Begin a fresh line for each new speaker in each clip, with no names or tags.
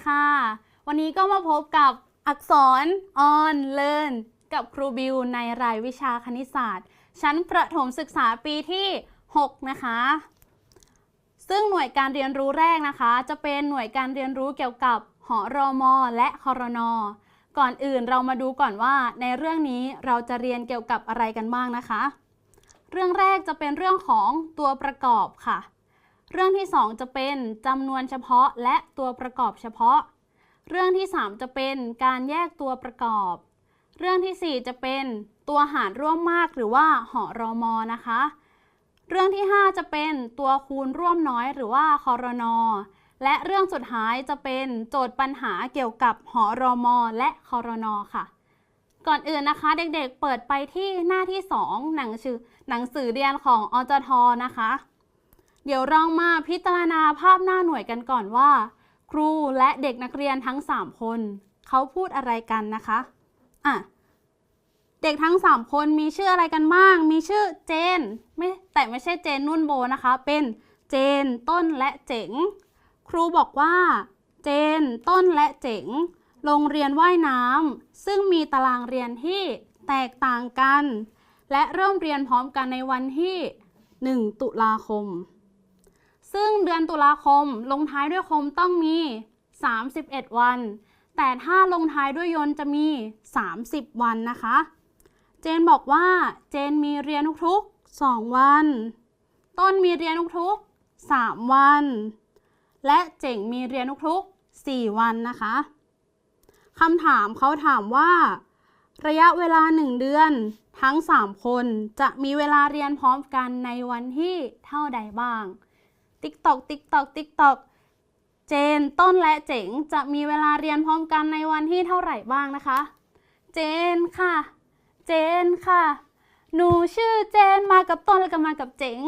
วัสดีค่ะ วันนี้ก็มาพบกับอักษร on learn กับครูบิวในรายวิชาคณิตศาสตร์ ชั้นประถมศึกษาปีที่ 6 นะคะ ซึ่งหน่วยการเรียนรู้แรกนะคะ จะเป็นหน่วยการเรียนรู้เกี่ยวกับหอรอมอและคอรนอก่อนอื่นเรามาดูก่อนว่าในเรื่องนี้เราจะเรียนเกี่ยวกับอะไรกันบ้างนะคะ เรื่องแรกจะเป็นเรื่องของตัวประกอบค่ะ เรื่องที่ 2 จะเป็นจำนวนเฉพาะและตัวประกอบเฉพาะ เรื่องที่ 3 จะเป็นการแยกตัวประกอบ เรื่องทีสี่ 4 จะเป็นตัวหารร่วมมากหรือว่าหอรอมอนะคะ เรื่องที่ 5 จะเป็นตัวคูณร่วมน้อยหรือว่าคอรนอและเรื่องสุดท้ายจะเป็นโจทย์ปัญหาเกี่ยวกับหอรอมอและคอรนอค่ะ ก่อนอื่นนะคะเด็กๆเปิดไปที่หน้าที่ 2 หนังสือหนังสือเรียนของอจทนะคะ เดี๋ยวเรามาพิจารณาภาพหน้าหน่วยกันก่อนว่า ครูและเด็กนักเรียนทั้ง 3 คน เขาพูดอะไรกันนะคะอะเด็กทั้ง 3 คนมีชื่ออะไรกันบ้าง มีชื่อเจนไม่แต่ไม่ใช่เจนนุ่นโบนะคะ เป็นเจนต้นและเจ๋ง ครูบอกว่า เจนต้นและเจ๋ง โรงเรียนว่ายน้ำซึ่งมีตารางเรียนที่แตกต่างกัน และเริ่มเรียนพร้อมกันในวันที่ 1 ตุลาคม ซึ่งเดือนตุลาคมลงท้ายด้วยคมต้องมี 31 วัน แต่ถ้าลงท้ายด้วยยนจะมี 30 วันนะคะ เจนบอกว่าเจนมีเรียนทุกๆ2วัน ต้นมีเรียนทุกๆ3วัน และเจ๋งมีเรียนทุกๆ4วันนะคะคำถามเขาถามว่า ระยะเวลา 1 เดือนทั้ง 3 คนจะมีเวลาเรียนพร้อมกันในวันที่เท่าใดบ้าง ติ๊กตอกติ๊กตอกติ๊กตอกเจนต้นและเจ๋งจะมีเวลาเรียนพร้อมกันในวันที่เท่าไหร่บ้างนะคะ เจนค่ะ เจนค่ะ หนูชื่อเจนมากับต้นและก็มากับเจ๋ง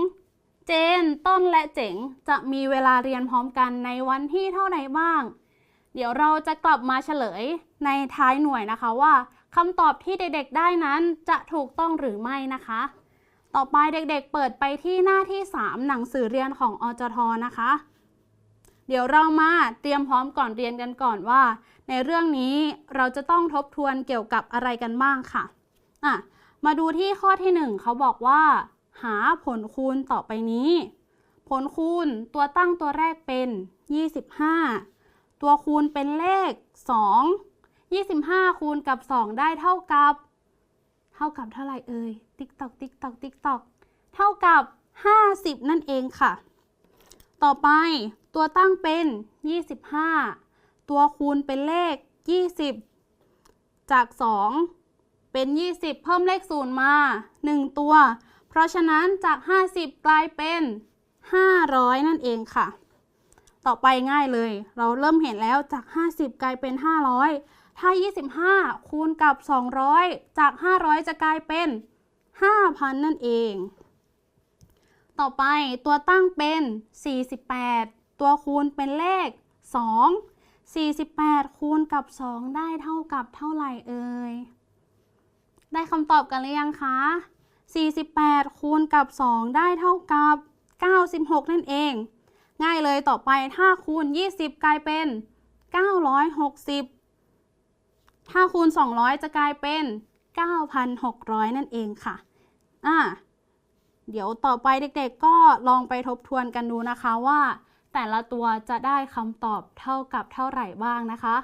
เจนต้นและเจ๋งจะมีเวลาเรียนพร้อมกันในวันที่เท่าไหร่บ้าง เดี๋ยวเราจะกลับมาเฉลยในท้ายหน่วยนะคะว่าคำตอบที่เด็กๆได้นั้นจะถูกต้องหรือไม่นะคะ ต่อไปเด็กๆ เปิดไปที่หน้าที่ 3 หนังสือเรียนของอจทนะคะ เดี๋ยวเรามาเตรียมพร้อมก่อนเรียนกันก่อนว่า ในเรื่องนี้เราจะต้องทบทวนเกี่ยวกับอะไรกันบ้างค่ะอะ มาดูที่ข้อที่ 1เขาบอกว่า หาผลคูณต่อไปนี้ ผลคูณตัวตั้งตัวแรกเป็น 25 ตัวคูณเป็นเลข 2 25 คูณกับ 2 ได้เท่ากับ เท่ากับเท่าไหร่เอ่ย ติ๊กตอกติ๊กตอกติ๊กตอกเท่ากับ 50 นั่นเองค่ะ ต่อไปตัวตั้งเป็น 25 ตัวคูณเป็นเลข 20 จาก 2 เป็น 20 เพิ่มเลข0มา 1 ตัว เพราะฉะนั้นจาก 50 กลายเป็น 500 นั่นเองค่ะ ต่อไปง่ายเลย เราเริ่มเห็นแล้วจาก 50 กลายเป็น 500 ถ้า 25 คูณกับ 200 จาก 500 จะกลายเป็น 5,000 นั่นเอง ต่อไปตัวตั้งเป็น 48 ตัวคูณเป็นเลข 2 48 คูณกับ 2 ได้เท่ากับเท่าไหร่เอ่ย ได้คำตอบกันหรือยังคะ 48 คูณกับ 2 ได้เท่ากับ 96 นั่นเอง ง่ายเลยต่อไปถ้าคูณ 20 กลายเป็น 960 ถ้าคูณ 200 จะกลายเป็น 9,600 นั่นเองค่ะ อ่า เดี๋ยวต่อไปเด็กๆ ก็ลองไปทบทวนกันดูนะคะว่า แต่ละตัวจะได้คำตอบเท่ากับเท่าไหร่บ้างนะคะ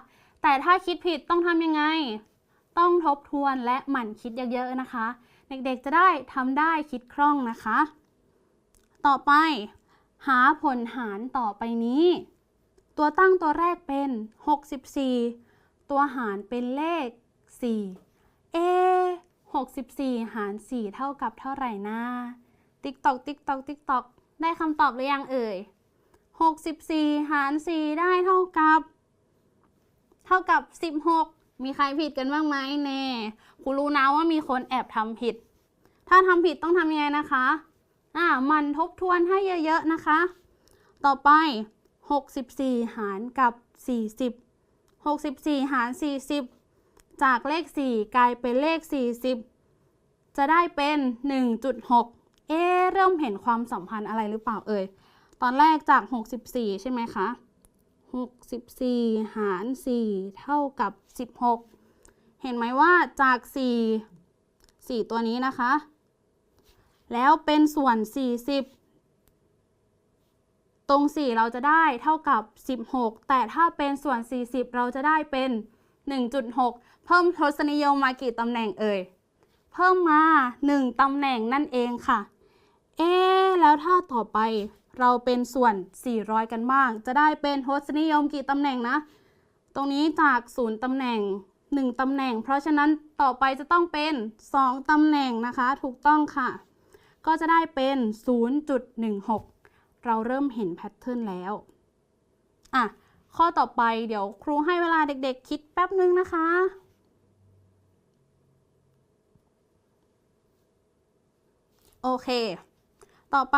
แต่ถ้าคิดผิดต้องทำยังไง ต้องทบทวนและหมั่นคิดเยอะๆนะคะ เด็กๆ จะได้ทำได้คิดคล่องนะคะ ต่อไป หาผลหารต่อไปนี้ ตัวตั้งตัวแรกเป็น 64 ตัวหารเป็นเลข 4 เอ64 หาร 4 เท่ากับเท่าไหร่นะติ๊กตอกติ๊กตอกติ๊กตอกได้คำตอบหรือยังเอ่ย 64 หาร 4 ได้เท่ากับ เท่ากับ 16 มีใครผิดกันบ้างไหมแน่ครูรู้นะว่ามีคนแอบทำผิด ถ้าทำผิดต้องทำยังไงนะคะอ่ามันทบทวนให้เยอะๆนะคะ ต่อไป 64 หารกับ 40 64 หาร 40 จากเลข 4 กลายเป็นเลข 40 จะได้เป็น 1.6 เอ๊เริ่มเห็นความสัมพันธ์อะไรหรือเปล่าเอ่ย ตอนแรกจาก 64 ใช่ไหมคะ 64 หาร 4 เท่ากับ 16 เห็นไหมว่าจาก 4 4 ตัวนี้นะคะ แล้วเป็นส่วน 40 ตรง 4 เราจะได้เท่ากับ 16 แต่ถ้าเป็นส่วน 40 เราจะได้เป็น 1.6 เพิ่มทศนิยมมากี่ตำแหน่งเอ่ย เพิ่มมา 1ตำแหน่งนั่นเองค่ะ เอ๊แล้วถ้าต่อไปเราเป็นส่วน 400 กันบ้าง จะได้เป็นทศนิยมกี่ตำแหน่งนะ ตรงนี้จาก 0ตำแหน่ง 1ตำแหน่ง เพราะฉะนั้นต่อไปจะต้องเป็น 2ตำแหน่งนะคะ ถูกต้องค่ะ ก็จะได้เป็น 0.16 เราเริ่มเห็นแพทเทิร์นแล้ว อะ ข้อต่อไปเดี๋ยวครูให้เวลาเด็กๆ คิดแป๊บนึงนะคะโอเค ต่อไป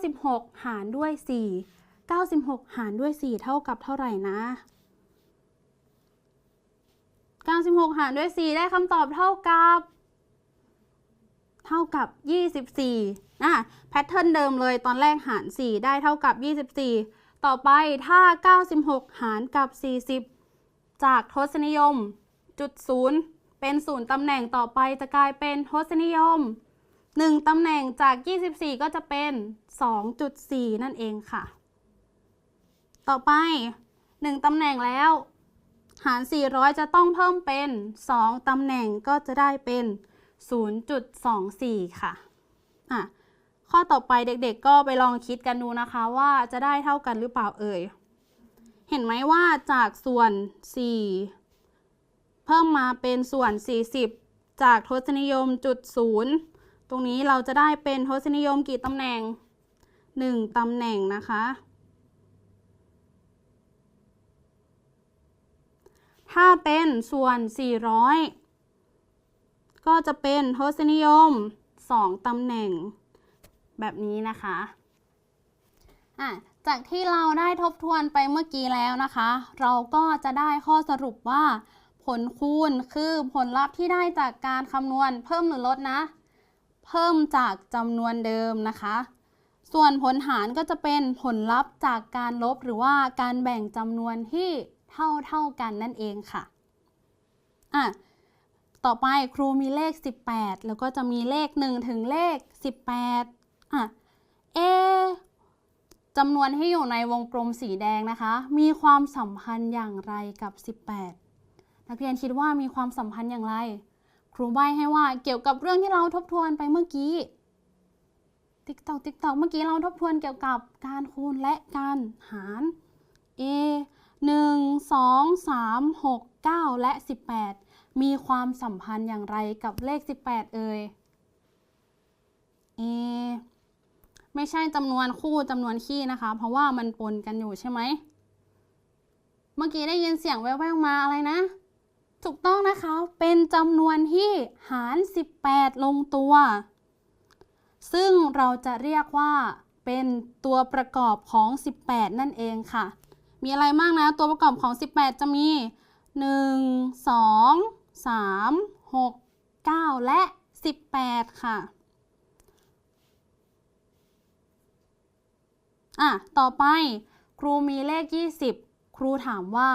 96 หารด้วย 4 96 หารด้วย 4 เท่ากับเท่าไหร่นะ 96 หารด้วย 4 ได้คำตอบเท่ากับ เท่ากับ 24นะแพทเทิร์นเดิมเลยตอนแรกหาร 4 ได้เท่ากับ 24 ต่อไปถ้า 96 หารกับ 40 จากทศนิยมจุดศูนย์เป็นศูนย์ตำแหน่งต่อไปจะกลายเป็นทศนิยม 1ตำแหน่งจาก 24 ก็จะเป็น 2.4 นั่นเองค่ะ ต่อไป 1ตำแหน่งแล้ว หาร 400 จะต้องเพิ่มเป็น 2ตำแหน่งก็จะได้เป็น 0.24 ค่ะอะ ข้อต่อไปเด็กๆ ก็ไปลองคิดกันดูนะคะว่าจะได้เท่ากันหรือเปล่าเอ่ย เห็นไหมว่าจากส่วน 4 เพิ่มมาเป็นส่วน 40 จากทศนิยมจุดศูนย์ตรงนี้เราจะได้เป็นทศนิยมกี่ตำแหน่ง 1ตำแหน่งนะคะ ถ้าเป็นส่วน 400 ก็จะเป็นทศนิยม 2ตำแหน่ง แบบนี้นะคะอะจากที่เราได้ทบทวนไปเมื่อกี้แล้วนะคะ เราก็จะได้ข้อสรุปว่า ผลคูณคือผลลัพธ์ที่ได้จากการคำนวณเพิ่มหรือลดนะ เพิ่มจากจำนวนเดิมนะคะ ส่วนผลหารก็จะเป็นผลลัพธ์จากการลบหรือว่าการแบ่งจำนวนที่เท่าเท่ากันนั่นเองค่ะอะ ต่อไปครูมีเลข 18 แล้วก็จะมีเลข 1 ถึงเลข 18อะเอจำนวนที่อยู่ในวงกลมสีแดงนะคะ มีความสัมพันธ์อย่างไรกับ 18 นักเรียนคิดว่ามีความสัมพันธ์อย่างไร ครูใบให้ว่าเกี่ยวกับเรื่องที่เราทบทวนไปเมื่อกี้ติ๊กตอกติ๊กตอกเมื่อกี้เราทบทวนเกี่ยวกับการคูณและการหาร a 1 2 3 6 9 และ 18 มีความสัมพันธ์อย่างไรกับเลข 18 เอ่ย a ไม่ใช่จำนวนคู่จำนวนคี่นะคะ เพราะว่ามันปนกันอยู่ใช่ไหม เมื่อกี้ได้ยินเสียงแว่วๆมาอะไรนะ ถูกต้องนะคะ เป็นจำนวนที่หาร 18 ลงตัว ซึ่งเราจะเรียกว่าเป็นตัวประกอบของ 18 นั่นเองค่ะ มีอะไรบ้างนะ ตัวประกอบของ 18 จะมี 1 2 3 6 9 และ 18 ค่ะอะต่อไปครูมีเลข 20 ครูถามว่า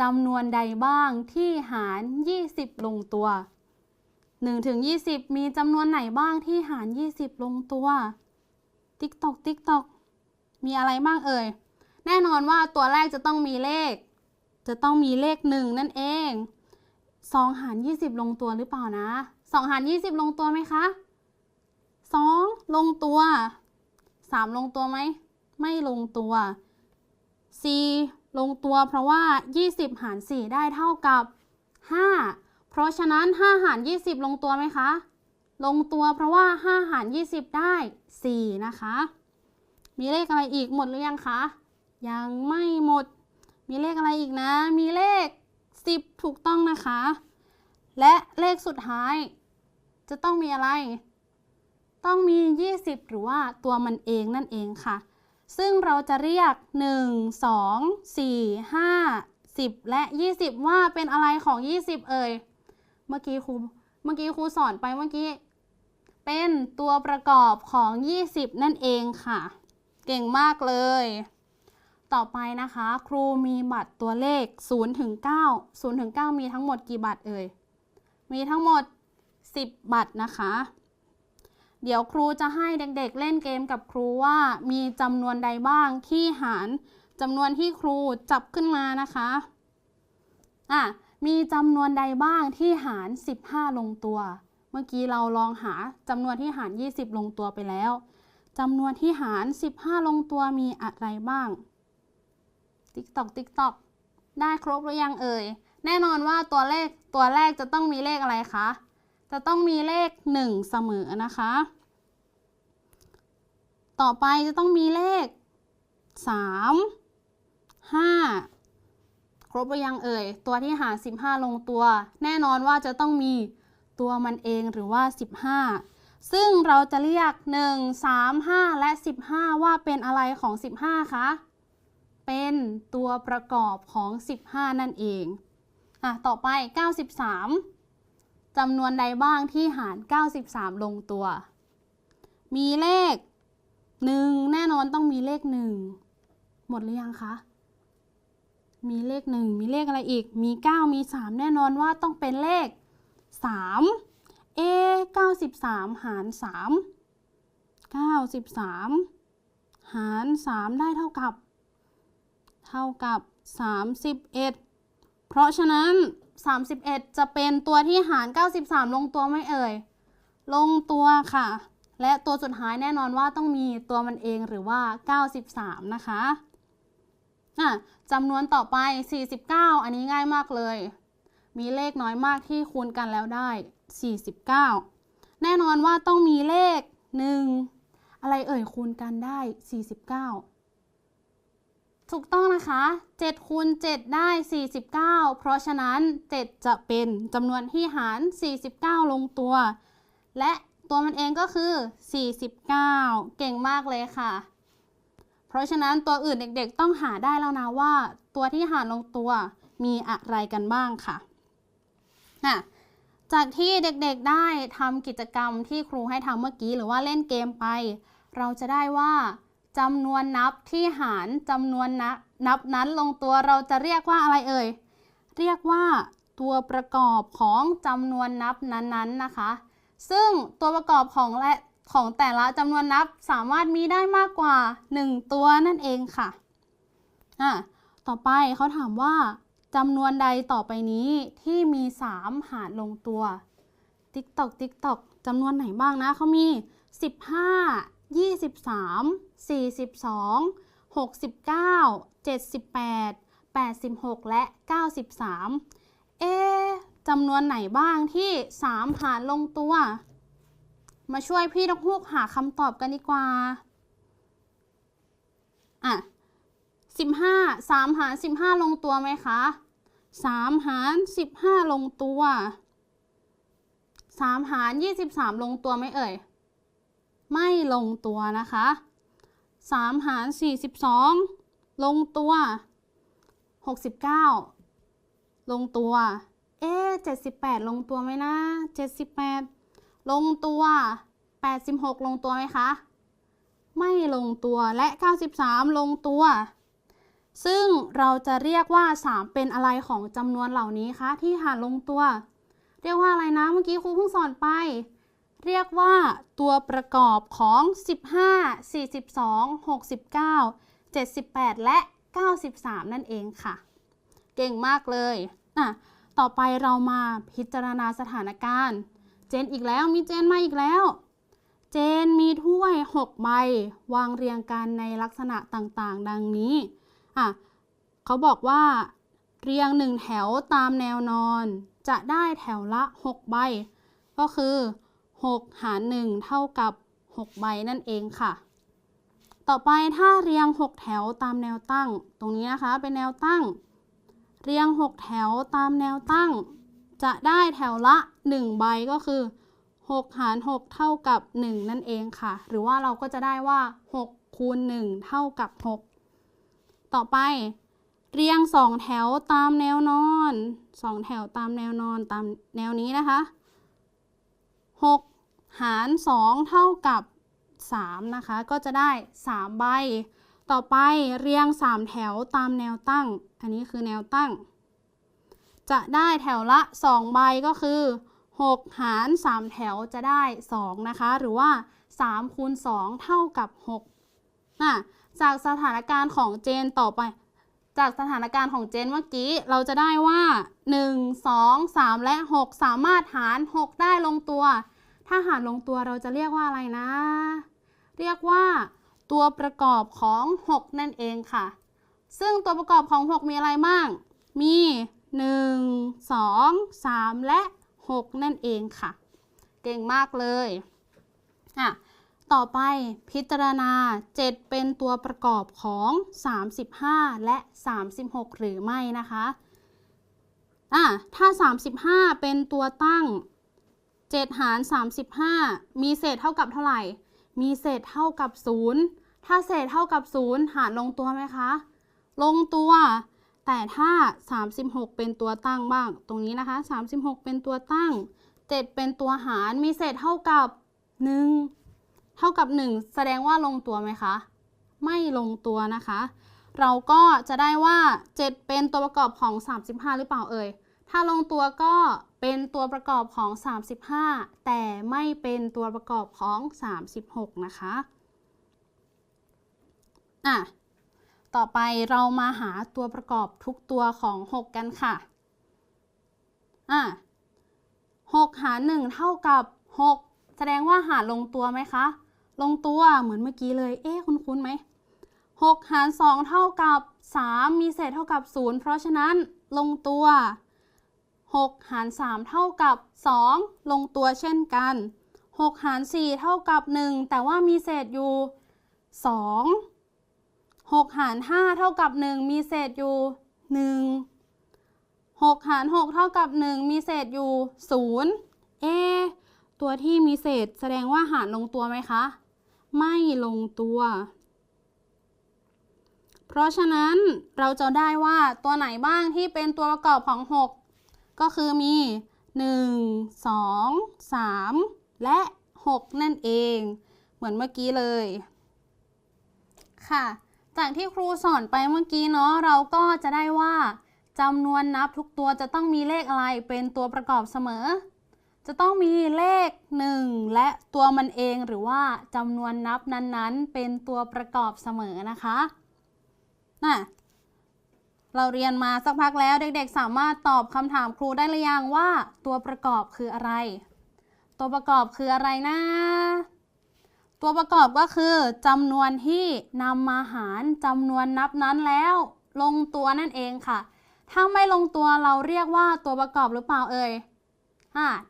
จำนวนใดบ้างที่หาร 20 ลงตัว1ถึง20 มีจำนวนไหนบ้างที่หาร 20 ลงตัว ติ๊กตอกติ๊กตอกมีอะไรบ้างเอ่ย แน่นอนว่าตัวแรกจะต้องมีเลข จะต้องมีเลข 1 นั่นเอง 2 หาร 20 ลงตัวหรือเปล่านะ 2 หาร 20 ลงตัวไหมคะ 2 ลงตัว 3 ลงตัวไหม ไม่ลงตัว 4 ลงตัวเพราะว่า 20 หาร 4 ได้เท่ากับ 5 เพราะฉะนั้น 5 หาร 20 ลงตัวไหมคะ ลงตัวเพราะว่า 5 หาร 20 ได้ 4 นะคะ มีเลขอะไรอีกหมดหรือยังคะ ยังไม่หมด มีเลขอะไรอีกนะ มีเลข 10ถูกต้องนะคะ และเลขสุดท้าย จะต้องมีอะไร ต้องมี 20 หรือว่าตัวมันเองนั่นเองค่ะ ซึ่งเราจะเรียก 1 2 4 5 10 และ 20 ว่าเป็นอะไรของ 20 เอ่ย เมื่อกี้ครูเมื่อกี้ครูสอนไปเมื่อกี้ เป็นตัวประกอบของ 20 นั่นเองค่ะ เก่งมากเลย ต่อไปนะคะ ครูมีบัตรตัวเลข0ถึง9 0ถึง9มีทั้งหมดกี่บัตรเอ่ย มีทั้งหมด 10 บัตรนะคะ เดี๋ยวครูจะให้เด็กๆเล่นเกมกับครูว่ามีจำนวนใดบ้างที่หารจำนวนที่ครูจับขึ้นมานะคะอะมีจำนวนใดบ้างที่หาร 15 ลงตัว เมื่อกี้เราลองหาจำนวนที่หาร 20 ลงตัวไปแล้วจำนวนที่หาร 15 ลงตัวมีอะไรบ้าง ติ๊กตอกติ๊กตอกได้ครบหรือยังเอ่ย แน่นอนว่าตัวเลขตัวแรกจะต้องมีเลขอะไรคะ จะต้องมีเลข 1 เสมอนะคะ ต่อไปจะต้องมีเลข 3 5 ครบหรือยังเอ่ย ตัวที่หาร15 ลงตัว แน่นอนว่าจะต้องมีตัวมันเองหรือว่า 15 ซึ่งเราจะเรียก 1 3 5 และ 15 ว่าเป็นอะไรของ 15 คะ เป็นตัวประกอบของ 15 นั่นเองอะต่อไป 93จำนวนใดบ้างที่หาร 93 ลงตัว มีเลข 1 แน่นอนต้องมีเลข 1 หมดหรือยังคะ มีเลข 1 มีเลขอะไรอีก มี 9 มี 3 แน่นอนว่าต้องเป็นเลข3เอ93 หาร 3 93 หาร 3 ได้เท่ากับ เท่ากับ 31 เพราะฉะนั้น 31 จะเป็นตัวที่หาร 93 ลงตัวไม่เอ่ย ลงตัวค่ะ และตัวสุดท้ายแน่นอนว่าต้องมีตัวมันเองหรือว่า 93 นะคะอะจำนวนต่อไป 49 อันนี้ง่ายมากเลย มีเลขน้อยมากที่คูณกันแล้วได้ 49 แน่นอนว่าต้องมีเลข 1 อะไรเอ่ยคูณกันได้ 49 ถูกต้องนะคะ7คูณ7ได้ 49 เพราะฉะนั้น 7 จะเป็นจำนวนที่หาร 49 ลงตัว และตัวมันเองก็คือ 49 เก่งมากเลยค่ะ เพราะฉะนั้นตัวอื่นเด็กๆต้องหาได้แล้วนะว่า ตัวที่หารลงตัวมีอะไรกันบ้างค่ะอะจากที่เด็กๆได้ทำกิจกรรมที่ครูให้ทำเมื่อกี้หรือว่าเล่นเกมไป เราจะได้ว่า จำนวนนับที่หารจำนวนนับนับนั้นลงตัวเราจะเรียกว่าอะไรเอ่ย เรียกว่าตัวประกอบของจำนวนนับนั้นๆนนะคะ ซึ่งตัวประกอบของและของแต่ละจำนวนนับสามารถมีได้มากกว่า 1 ตัวนั่นเองค่ะอะ ต่อไปเขาถามว่าจำนวนใดต่อไปนี้ที่มี 3 หารลงตัว ติ๊กตอกติ๊กตอกจำนวนไหนบ้างนะเขามี 15 23 42 69 78 86 และ 93 เอ๊ะจำนวนไหนบ้างที่ 3 หารลงตัว มาช่วยพี่นกฮูกหาคำตอบกันดีกว่า อะ 15 3 หาร 15 ลงตัวไหมคะ 3 หาร 15 ลงตัว 3 หาร 23 ลงตัวไหมเอ่ย ไม่ลงตัวนะคะ 3 หาร 42 ลงตัว 69 ลงตัว เอ๊ะ78 ลงตัวไหมนะ 78 ลงตัว 86 ลงตัวไหมคะ ไม่ลงตัว และ 93 ลงตัว ซึ่งเราจะเรียกว่า 3 เป็นอะไรของจำนวนเหล่านี้คะ ที่หารลงตัว เรียกว่าอะไรนะ เมื่อกี้ครูเพิ่งสอนไป เรียกว่าตัวประกอบของ 15 42 69 78 และ 93 นั่นเองค่ะ เก่งมากเลยอะต่อไปเรามาพิจารณาสถานการณ์ เจนอีกแล้วมีเจนมาอีกแล้ว เจนมีถ้วย 6 ใบ วางเรียงกันในลักษณะต่างๆ ดังนี้อะเขาบอกว่า เรียงหนึ่งแถวตามแนวนอน จะได้แถวละ 6 ใบ ก็คือ 6 หาร 1 เท่ากับ 6 ใบนั่นเองค่ะ ต่อไปถ้าเรียง 6 แถวตามแนวตั้ง ตรงนี้นะคะเป็นแนวตั้ง เรียง 6 แถวตามแนวตั้ง จะได้แถวละ 1 ใบก็คือ 6 หาร 6 เท่ากับ 1 นั่นเองค่ะ หรือว่าเราก็จะได้ว่า 6 คูณ 1 เท่ากับ 6 ต่อไปเรียง 2 แถวตามแนวนอน 2 แถวตามแนวนอนตามแนวนี้นะคะ 6 หาร 2 เท่ากับ 3 นะคะ ก็จะได้ 3 ใบ ต่อไปเรียง 3 แถวตามแนวตั้ง อันนี้คือแนวตั้ง จะได้แถวละ 2 ใบก็คือ 6 หาร 3 แถวจะได้ 2 นะคะ หรือว่า3คูณ2เท่ากับ6น่ะจากสถานการณ์ของเจนต่อไป จากสถานการณ์ของเจนเมื่อกี้ เราจะได้ว่า 1 2 3 และ 6 สามารถหาร 6 ได้ลงตัว ถ้าหารลงตัวเราจะเรียกว่าอะไรนะ เรียกว่า ตัวประกอบของ 6 นั่นเองค่ะ ซึ่งตัวประกอบของ 6 มีอะไรบ้าง มี 1 2 3 และ 6 นั่นเองค่ะ เก่งมากเลยอะ ต่อไปพิจารณา 7 เป็นตัวประกอบของ 35 และ 36 หรือไม่นะคะอะถ้า 35 เป็นตัวตั้ง 7 หาร 35 มีเศษเท่ากับเท่าไหร่ มีเศษเท่ากับ 0 ถ้าเศษเท่ากับ 0 หารลงตัวไหมคะ ลงตัว แต่ถ้า 36 เป็นตัวตั้งบ้าง ตรงนี้นะคะ 36 เป็นตัวตั้ง 7 เป็นตัวหาร มีเศษเท่ากับ 1 เท่ากับ 1 แสดงว่าลงตัวไหมคะ ไม่ลงตัวนะคะ เราก็จะได้ว่า 7 เป็นตัวประกอบของ 35 หรือเปล่าเอ่ย ถ้าลงตัวก็เป็นตัวประกอบของ 35 แต่ไม่เป็นตัวประกอบของ 36 นะคะอะต่อไปเรามาหาตัวประกอบทุกตัวของ 6 กันค่ะอะ6หาร 1 เท่ากับ 6 แสดงว่าหารลงตัวไหมคะ ลงตัวเหมือนเมื่อกี้เลย เอ๊ะคุณคุ้นไหม6หาร 2 เท่ากับ 3 มีเศษเท่ากับ 0 เพราะฉะนั้นลงตัว 6 หาร 3 เท่ากับ 2 ลงตัวเช่นกัน 6 หาร 4 เท่ากับ 1 แต่ว่ามีเศษอยู่ 2 6 หาร 5 เท่ากับ 1 มีเศษอยู่ 1 6 หาร 6 เท่ากับ 1 มีเศษอยู่ 0 เอ ตัวที่มีเศษแสดงว่าหารลงตัวไหมคะ ไม่ลงตัว เพราะฉะนั้นเราจะได้ว่าตัวไหนบ้างที่เป็นตัวประกอบของ 6 ก็คือมี 1 2 3 และ 6 นั่นเอง เหมือนเมื่อกี้เลย ค่ะ จากที่ครูสอนไปเมื่อกี้เนาะเราก็จะได้ว่าจำนวนนับทุกตัวจะต้องมีเลขอะไรเป็นตัวประกอบเสมอ จะต้องมีเลข 1 และตัวมันเองหรือว่าจำนวนนับนั้นๆ เป็นตัวประกอบเสมอนะคะน่ะเราเรียนมาสักพักแล้วเด็กๆ สามารถตอบคำถามครูได้หรือยังว่าตัวประกอบคืออะไร ตัวประกอบคืออะไรนะ ตัวประกอบก็คือจำนวนที่นำมาหารจำนวนนับนั้นแล้ว ลงตัวนั่นเองค่ะ ถ้าไม่ลงตัวเราเรียกว่าตัวประกอบหรือเปล่าเอ่ย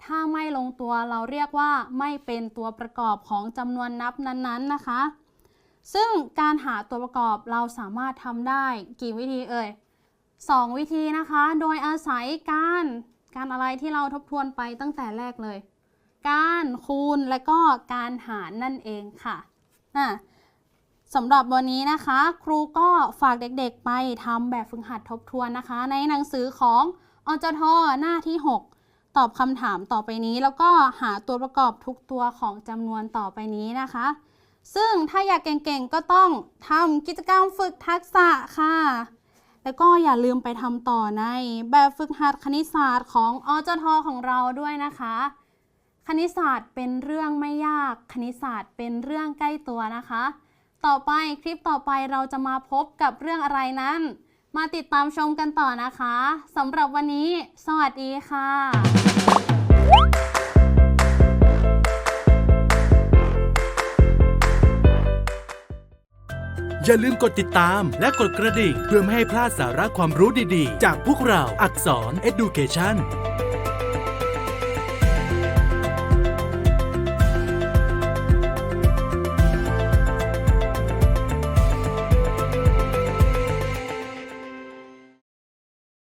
ถ้าไม่ลงตัวเราเรียกว่าไม่เป็นตัวประกอบของจำนวนนับนั้นๆนะคะ ซึ่งการหาตัวประกอบเราสามารถทำได้กี่วิธีเอ่ย2 วิธีนะคะ โดยอาศัยการการอะไรที่เราทบทวนไปตั้งแต่แรกเลย การคูณและก็การหารนั่นเองค่ะอะสำหรับวันนี้นะคะ ครูก็ฝากเด็กๆไปทำแบบฝึกหัดทบทวนนะคะ ในหนังสือของอจทหน้าที่ 6 ตอบคำถามต่อไปนี้ แล้วก็หาตัวประกอบทุกตัวของจำนวนต่อไปนี้นะคะ ซึ่งถ้าอยากเก่งๆก็ต้องทำกิจกรรมฝึกทักษะค่ะ แล้วก็อย่าลืมไปทำต่อในแบบฝึกหัดคณิตศาสตร์ของอจทของเราด้วยนะคะ คณิตศาสตร์เป็นเรื่องไม่ยาก คณิตศาสตร์เป็นเรื่องใกล้ตัวนะคะ ต่อไปคลิปต่อไปเราจะมาพบกับเรื่องอะไรนั้น มาติดตามชมกันต่อนะคะสำหรับวันนี้ สวัสดีค่ะ
อย่าลืมกดติดตามและกดกระดิ่งเพื่อไม่ให้พลาดสาระความรู้ดีๆ จากพวกเราอักษร Education